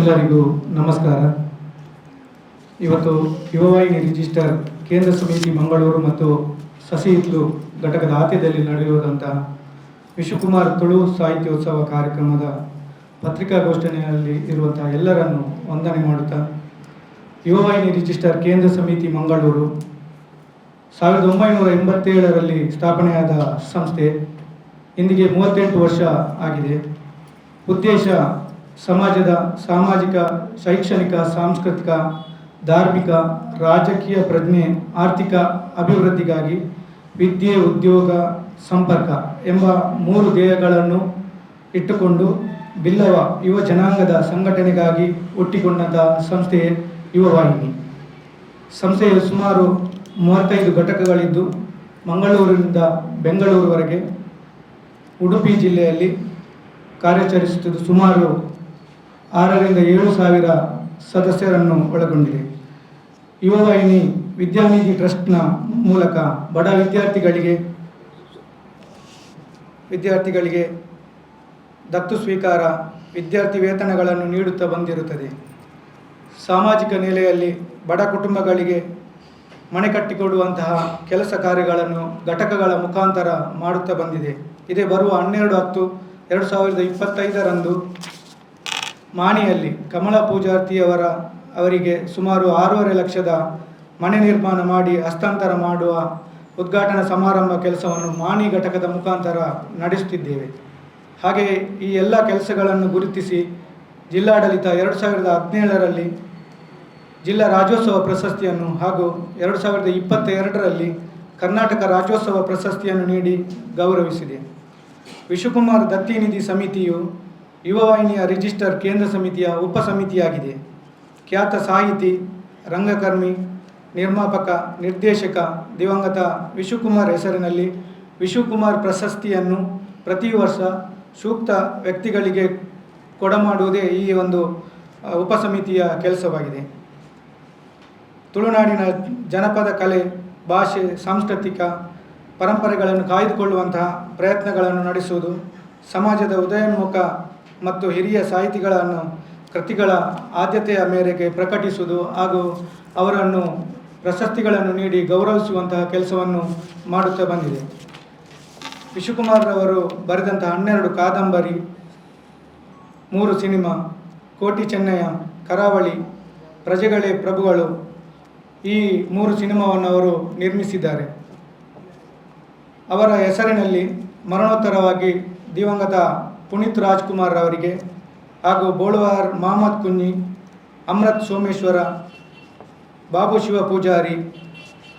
ಎಲ್ಲರಿಗೂ ನಮಸ್ಕಾರ. ಇವತ್ತು ಯುವವಾಹಿನಿ ರಿಜಿಸ್ಟರ್ ಕೇಂದ್ರ ಸಮಿತಿ ಮಂಗಳೂರು ಮತ್ತು ಸಸಿ ಹಿತ್ಲು ಘಟಕದ ಆತ್ಯದಲ್ಲಿ ನಡೆಯುವುದಂಥ ವಿಶ್ವಕುಮಾರ್ ತುಳು ಸಾಹಿತ್ಯೋತ್ಸವ ಕಾರ್ಯಕ್ರಮದ ಪತ್ರಿಕಾಗೋಷ್ಠಿಯಲ್ಲಿ ಇರುವಂತಹ ಎಲ್ಲರನ್ನು ವಂದನೆ ಮಾಡುತ್ತಾ, ಯುವವಾಹಿನಿ ರಿಜಿಸ್ಟರ್ ಕೇಂದ್ರ ಸಮಿತಿ ಮಂಗಳೂರು ಸಾವಿರದ ಒಂಬೈನೂರ ಎಂಬತ್ತೇಳರಲ್ಲಿ ಸ್ಥಾಪನೆಯಾದ ಸಂಸ್ಥೆ, ಇಂದಿಗೆ ಮೂವತ್ತೆಂಟು ವರ್ಷ ಆಗಿದೆ. ಉದ್ದೇಶ ಸಮಾಜದ ಸಾಮಾಜಿಕ, ಶೈಕ್ಷಣಿಕ, ಸಾಂಸ್ಕೃತಿಕ, ಧಾರ್ಮಿಕ, ರಾಜಕೀಯ ಪ್ರಜ್ಞೆ, ಆರ್ಥಿಕ ಅಭಿವೃದ್ಧಿಗಾಗಿ ವಿದ್ಯೆ, ಉದ್ಯೋಗ, ಸಂಪರ್ಕ ಎಂಬ ಮೂರು ಧ್ಯೇಯಗಳನ್ನು ಇಟ್ಟುಕೊಂಡು ಬಿಲ್ಲವ ಯುವ ಜನಾಂಗದ ಸಂಘಟನೆಗಾಗಿ ಹುಟ್ಟಿಕೊಂಡಂತಹ ಸಂಸ್ಥೆಯೇ ಯುವವಾಹಿನಿ. ಸಂಸ್ಥೆಯು ಸುಮಾರು ಮೂವತ್ತೈದು ಘಟಕಗಳಿದ್ದು ಮಂಗಳೂರಿನಿಂದ ಬೆಂಗಳೂರುವರೆಗೆ ಉಡುಪಿ ಜಿಲ್ಲೆಯಲ್ಲಿ ಕಾರ್ಯಾಚರಿಸುತ್ತಿದ್ದು ಸುಮಾರು ಆರರಿಂದ ಏಳು ಸಾವಿರ ಸದಸ್ಯರನ್ನು ಒಳಗೊಂಡಿದೆ. ಯುವವಾಹಿನಿ ವಿದ್ಯಾನಿಧಿ ಟ್ರಸ್ಟ್ನ ಮೂಲಕ ಬಡ ವಿದ್ಯಾರ್ಥಿಗಳಿಗೆ ವಿದ್ಯಾರ್ಥಿಗಳಿಗೆ ದತ್ತು ಸ್ವೀಕಾರ, ವಿದ್ಯಾರ್ಥಿ ವೇತನಗಳನ್ನು ನೀಡುತ್ತಾ ಬಂದಿರುತ್ತದೆ. ಸಾಮಾಜಿಕ ನೆಲೆಯಲ್ಲಿ ಬಡ ಕುಟುಂಬಗಳಿಗೆ ಮನೆ ಕಟ್ಟಿಕೊಡುವಂತಹ ಕೆಲಸ ಕಾರ್ಯಗಳನ್ನು ಘಟಕಗಳ ಮುಖಾಂತರ ಮಾಡುತ್ತಾ ಬಂದಿದೆ. ಇದೇ ಬರುವ ಹನ್ನೆರಡು ಹತ್ತು ಎರಡು ಸಾವಿರದ ಇಪ್ಪತ್ತೈದರಂದು ಮಾಣಿಯಲ್ಲಿ ಕಮಲ ಪೂಜಾರ್ತಿಯವರ ಅವರಿಗೆ ಸುಮಾರು ಆರೂವರೆ ಲಕ್ಷದ ಮನೆ ನಿರ್ಮಾಣ ಮಾಡಿ ಹಸ್ತಾಂತರ ಮಾಡುವ ಉದ್ಘಾಟನಾ ಸಮಾರಂಭ ಕೆಲಸವನ್ನು ಮಾಣಿ ಘಟಕದ ಮುಖಾಂತರ ನಡೆಸುತ್ತಿದ್ದೇವೆ. ಹಾಗೆಯೇ ಈ ಎಲ್ಲ ಕೆಲಸಗಳನ್ನು ಗುರುತಿಸಿ ಜಿಲ್ಲಾಡಳಿತ ಎರಡು ಸಾವಿರದ ಹದಿನೇಳರಲ್ಲಿ ಜಿಲ್ಲಾ ರಾಜ್ಯೋತ್ಸವ ಪ್ರಶಸ್ತಿಯನ್ನು ಹಾಗೂ ಎರಡು ಸಾವಿರದ ಇಪ್ಪತ್ತ ಎರಡರಲ್ಲಿ ಕರ್ನಾಟಕ ರಾಜ್ಯೋತ್ಸವ ಪ್ರಶಸ್ತಿಯನ್ನು ನೀಡಿ ಗೌರವಿಸಿದೆ. ವಿಶ್ವಕುಮಾರ್ ದತ್ತಿನಿಧಿ ಸಮಿತಿಯು ಯುವವಾಹಿನಿಯ ರಿಜಿಸ್ಟರ್ ಕೇಂದ್ರ ಸಮಿತಿಯ ಉಪ ಸಮಿತಿಯಾಗಿದೆ. ಖ್ಯಾತ ಸಾಹಿತಿ, ರಂಗಕರ್ಮಿ, ನಿರ್ಮಾಪಕ, ನಿರ್ದೇಶಕ ದಿವಂಗತ ವಿಶುಕುಮಾರ್ ಹೆಸರಿನಲ್ಲಿ ವಿಶುಕುಮಾರ್ ಪ್ರಶಸ್ತಿಯನ್ನು ಪ್ರತಿ ವರ್ಷ ಸೂಕ್ತ ವ್ಯಕ್ತಿಗಳಿಗೆ ಕೊಡಮಾಡುವುದೇ ಈ ಒಂದು ಉಪಸಮಿತಿಯ ಕೆಲಸವಾಗಿದೆ. ತುಳುನಾಡಿನ ಜನಪದ ಕಲೆ, ಭಾಷೆ, ಸಾಂಸ್ಕೃತಿಕ ಪರಂಪರೆಗಳನ್ನು ಕಾಯ್ದುಕೊಳ್ಳುವಂತಹ ಪ್ರಯತ್ನಗಳನ್ನು ನಡೆಸುವುದು ಸಮಾಜದ ಉದಯೋನ್ಮುಖ ಮತ್ತು ಹಿರಿಯ ಸಾಹಿತಿಗಳನ್ನು, ಕೃತಿಗಳ ಆದ್ಯತೆಯ ಮೇರೆಗೆ ಪ್ರಕಟಿಸುವುದು ಹಾಗೂ ಅವರನ್ನು, ಪ್ರಶಸ್ತಿಗಳನ್ನು ನೀಡಿ ಗೌರವಿಸುವಂತಹ ಕೆಲಸವನ್ನು ಮಾಡುತ್ತಾ ಬಂದಿದೆ. ವಿಶ್ವಕುಮಾರ್ರವರು ಬರೆದಂತಹ ಹನ್ನೆರಡು ಕಾದಂಬರಿ, ಮೂರು ಸಿನಿಮಾ, ಕೋಟಿ ಚೆನ್ನಯ್ಯ, ಕರಾವಳಿ, ಪ್ರಜೆಗಳೇ ಪ್ರಭುಗಳು, ಈ ಮೂರು ಸಿನಿಮಾವನ್ನು ಅವರು ನಿರ್ಮಿಸಿದ್ದಾರೆ. ಅವರ ಹೆಸರಿನಲ್ಲಿ ಮರಣೋತ್ತರವಾಗಿ ದಿವಂಗತ ಪುನೀತ್ ರಾಜ್ಕುಮಾರ್ ಅವರಿಗೆ ಹಾಗೂ ಬೋಳುವಾರ್ ಮಹಮ್ಮದ್ ಕುನ್ನಿ ಅಮೃತ್ ಸೋಮೇಶ್ವರ, ಬಾಬು ಶಿವ ಪೂಜಾರಿ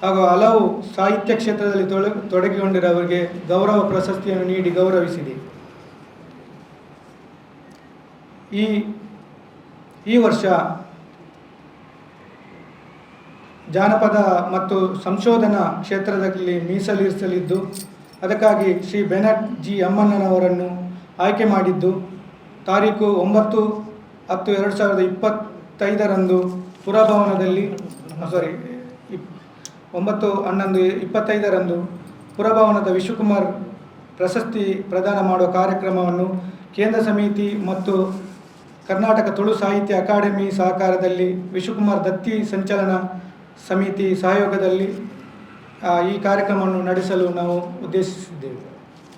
ಹಾಗೂ ಹಲವು ಸಾಹಿತ್ಯ ಕ್ಷೇತ್ರದಲ್ಲಿ ತೊಡ ತೊಡಗಿಕೊಂಡಿರೋವರಿಗೆ ಗೌರವ ಪ್ರಶಸ್ತಿಯನ್ನು ನೀಡಿ ಗೌರವಿಸಿದೆ. ಈ ಈ ವರ್ಷ ಜಾನಪದ ಮತ್ತು ಸಂಶೋಧನಾ ಕ್ಷೇತ್ರದಲ್ಲಿ ಮೀಸಲಿರಿಸಲಿದ್ದು, ಅದಕ್ಕಾಗಿ ಶ್ರೀ ಬೆನಟ್ ಜಿ ಅಮ್ಮಣ್ಣನವರನ್ನು ಆಯ್ಕೆ ಮಾಡಿದ್ದು. ತಾರೀಕು ಒಂಬತ್ತು ಹತ್ತು ಎರಡು ಸಾವಿರದ ಇಪ್ಪತ್ತೈದರಂದು ಪುರಭವನದಲ್ಲಿ ಸಾರಿ ಇಪ್, ಒಂಬತ್ತು ಹನ್ನೊಂದು ಇಪ್ಪತ್ತೈದರಂದು ಪುರಭವನದ ವಿಶ್ವಕುಮಾರ್ ಪ್ರಶಸ್ತಿ ಪ್ರದಾನ ಮಾಡುವ ಕಾರ್ಯಕ್ರಮವನ್ನು ಕೇಂದ್ರ ಸಮಿತಿ ಮತ್ತು ಕರ್ನಾಟಕ ತುಳು ಸಾಹಿತ್ಯ ಅಕಾಡೆಮಿ ಸಹಕಾರದಲ್ಲಿ ವಿಶ್ವಕುಮಾರ್ ದತ್ತಿ ಸಂಚಲನ ಸಮಿತಿ ಸಹಯೋಗದಲ್ಲಿ ಈ ಕಾರ್ಯಕ್ರಮವನ್ನು ನಡೆಸಲು ನಾವು ಉದ್ದೇಶಿಸಿದ್ದೇವೆ.